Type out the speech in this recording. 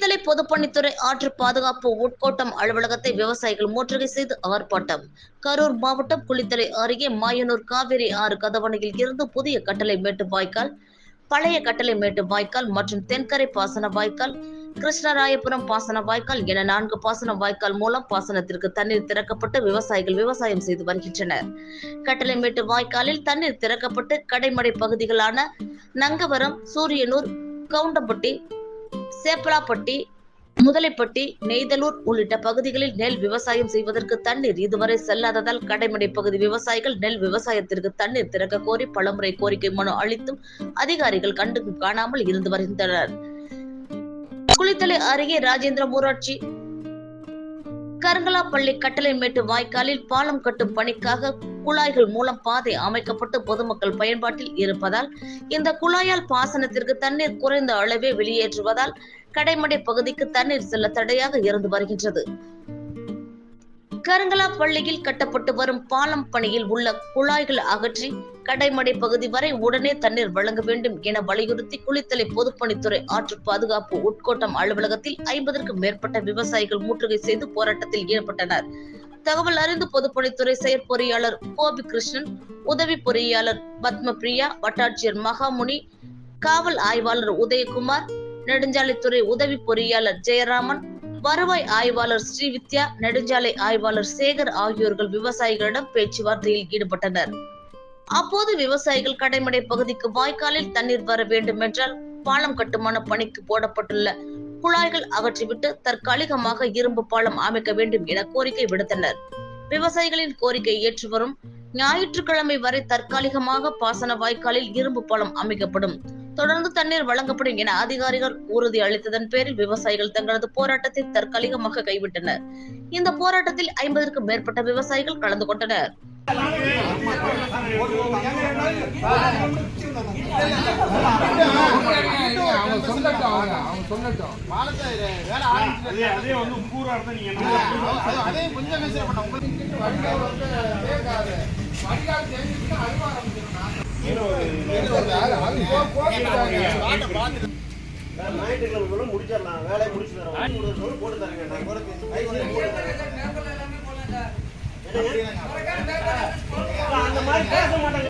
பொதுப்பணித்துறை ஆற்று பாதுகாப்பு உட்கோட்டம் அலுவலகத்தை விவசாயிகள் முற்றுகை செய்து ஆர்ப்பாட்டம். கரூர் மாவட்டம் குளித்தலை அருகே மாயனூர் காவிரி ஆறு கதவணையில் இருந்து புதிய கட்டளை மேட்டு வாய்க்கால் பழைய கட்டளை மேட்டு வாய்க்கால் மற்றும் தென்கரை பாசன வாய்க்கால் கிருஷ்ணராயபுரம் பாசன வாய்க்கால் என நான்கு பாசன வாய்க்கால் மூலம் பாசனத்திற்கு தண்ணீர் திறக்கப்பட்டு விவசாயிகள் விவசாயம் செய்து வருகின்றனர். கட்டளைமேட்டு வாய்க்காலில் தண்ணீர் திறக்கப்பட்டு கடைமடை பகுதிகளான நங்கவரம் சூரியனூர் கவுண்டம்பட்டி சேப்பலாப்பட்டி முதலைப்பட்டி நெய்தலூர் உள்ளிட்ட பகுதிகளில் நெல் விவசாயம் செய்வதற்கு தண்ணீர் இதுவரை செல்லாததால் கடைமடை பகுதி விவசாயிகள் நெல் விவசாயத்திற்கு தண்ணீர் திறக்க கோரி பலமுறை கோரிக்கை மனு அளித்தும் அதிகாரிகள் கண்டும் காணாமல் இருந்து வருகின்றனர். குளித்தலை அருகே ராஜேந்திர ஊராட்சி கருங்கலாப்பள்ளி கட்டளைமேட்டு வாய்க்காலில் பாலம் கட்டும் பணிக்காக குழாய்கள் மூலம் பாதை அமைக்கப்பட்டு பொதுமக்கள் பயன்பாட்டில் இருப்பதால் இந்த குழாயால் பாசனத்திற்கு தண்ணீர் குறைந்த அளவே வெளியேற்றுவதால் கடைமடை பகுதிக்கு தண்ணீர் செல்ல தடையாக இருந்து வருகின்றது. கருங்கலாப்பள்ளியில் கட்டப்பட்டு வரும் பாலம் பணியில் உள்ள குழாய்கள் அகற்றி கடைமடை பகுதி வரை உடனே தண்ணீர் வழங்க வேண்டும் என வலியுறுத்தி குளித்தலை பொதுப்பணித்துறை ஆற்று பாதுகாப்பு உட்கோட்டம் அலுவலகத்தில் ஐம்பதற்கும் மேற்பட்ட விவசாயிகள் முற்றுகை செய்து போராட்டத்தில் ஈடுபட்டனர். தகவல் அறிந்து பொதுப்பணித்துறை செயற்பொறியாளர் கோபி கிருஷ்ணன் உதவி பொறியாளர் பத்மபிரியா வட்டாட்சியர் மகாமுனி காவல் ஆய்வாளர் உதயகுமார் நெடுஞ்சாலைத்துறை உதவி பொறியாளர் ஜெயராமன் வருவாய் ஆய்வாளர் ஸ்ரீவித்யா நெடுஞ்சாலை ஆய்வாளர் சேகர் ஆகியோர்கள் விவசாயிகளிடம் பேச்சுவார்த்தையில் ஈடுபட்டனர். அப்போது விவசாயிகள் கடைமடை பகுதிக்கு வாய்க்காலில் தண்ணீர் வர வேண்டும் என்றால் பாலம் கட்டுமான பணிக்கு போடப்பட்டுள்ள குழாய்கள் அகற்றிவிட்டு தற்காலிகமாக இரும்பு பாலம் அமைக்க வேண்டும் என கோரிக்கை விடுத்தனர். விவசாயிகளின் கோரிக்கை ஏற்று வரும் ஞாயிற்றுக்கிழமை வரை தற்காலிகமாக பாசன வாய்க்காலில் இரும்பு பாலம் அமைக்கப்படும். தொடர்ந்து தண்ணீர் வழங்கப்படும் என அதிகாரிகள் உறுதி அளித்ததன் பேரில் விவசாயிகள் தங்களது போராட்டத்தை தற்காலிகமாக கைவிட்டனர். இந்த போராட்டத்தில் ஐம்பதற்கும் மேற்பட்ட விவசாயிகள் கலந்து கொண்டனர். அதே கொஞ்சம் ஞாயிற்றுக்கிழமை முடிச்சிடலாம் வேலையை முடிச்சு தரோம் போட்டு தரேங்க நான் கூட வந்து போட்டு தரேன். அந்த மாதிரி பேச மாட்டாங்க